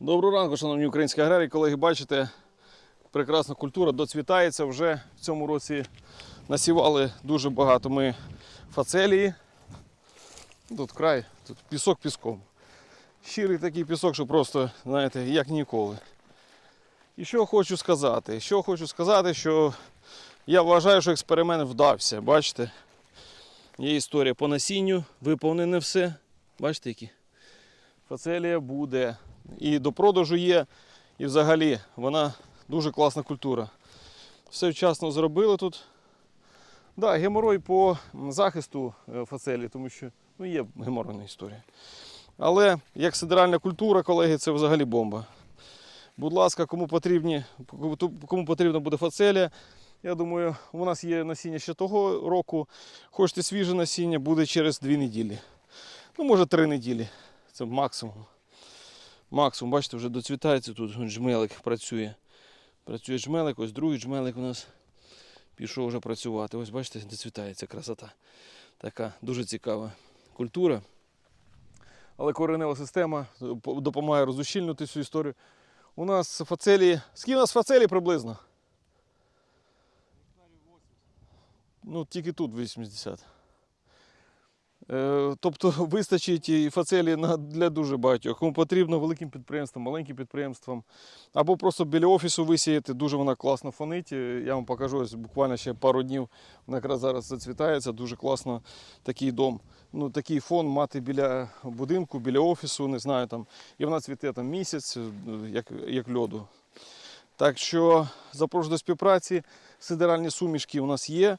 Доброго ранку, шановні українські аграрії. Колеги, бачите, прекрасна культура доцвітається. Вже в цьому році насівали дуже багато ми фацелії. Тут край, тут пісок піском. Щирий такий пісок, що просто, знаєте, як ніколи. І що хочу сказати? Що хочу сказати, що я вважаю, що експеримент вдався. Бачите? Є історія по насінню, виповнене все. Бачите, які? Фацелія буде. І до продажу є. І взагалі вона дуже класна культура. Все вчасно зробили тут. Да, геморой по захисту е, фацелії, тому що ну, є геморойна історія. Але як сидеральна культура, колеги, це взагалі бомба. Будь ласка, кому потрібні, кому потрібна буде фацелія. Я думаю, у нас є насіння ще того року. Хочете свіже насіння, буде через дві неділі. Ну, може, три неділі. Це максимум. Максимум, бачите, вже доцвітається тут жмелик працює. Працює жмелик, ось другий жмелик у нас пішов вже працювати. Ось бачите, доцвітається красота. Така дуже цікава культура. Але коренева система допомагає розущільнити цю історію. У нас фацелії. Скільки у нас фацелій приблизно? Ну, тільки тут 80. Е, Тобто вистачить і фацелі для дуже багатьох. Кому потрібно великим підприємствам, маленьким підприємствам. Або просто біля офісу висіяти. Дуже вона класно фонить. Е, Я вам покажу ось буквально ще пару днів. Вона якраз зараз зацвітається. Дуже класно такий дом. Ну, такий фон мати біля будинку, біля офісу, не знаю там. І вона цвіте там місяць, е, як, як льоду. Так що запрошую до співпраці. Сидеральні сумішки у нас є.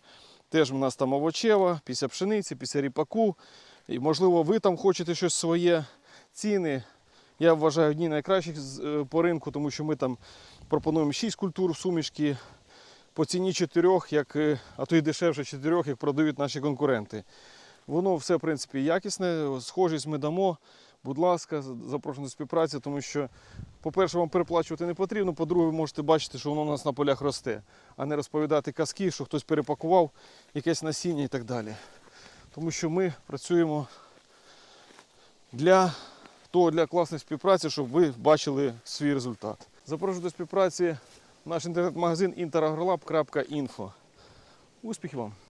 Теж у нас там овочева, після пшениці, після ріпаку. І, можливо, ви там хочете щось своє. Ціни, я вважаю, одні найкращих е, по ринку, тому що ми там пропонуємо 6 культур сумішки по ціні 4, як, е, а то й дешевше 4, як продають наші конкуренти. Воно все, в принципі, якісне, схожість ми дамо. Будь ласка, запрошую до співпраці, тому що, по-перше, вам переплачувати не потрібно, по-друге, ви можете бачити, що воно у нас на полях росте, а не розповідати казки, що хтось перепакував якесь насіння і так далі. Тому що ми працюємо для того, для класної співпраці, щоб ви бачили свій результат. Запрошую до співпраці наш інтернет-магазин interagrolab.info. Успіхів вам!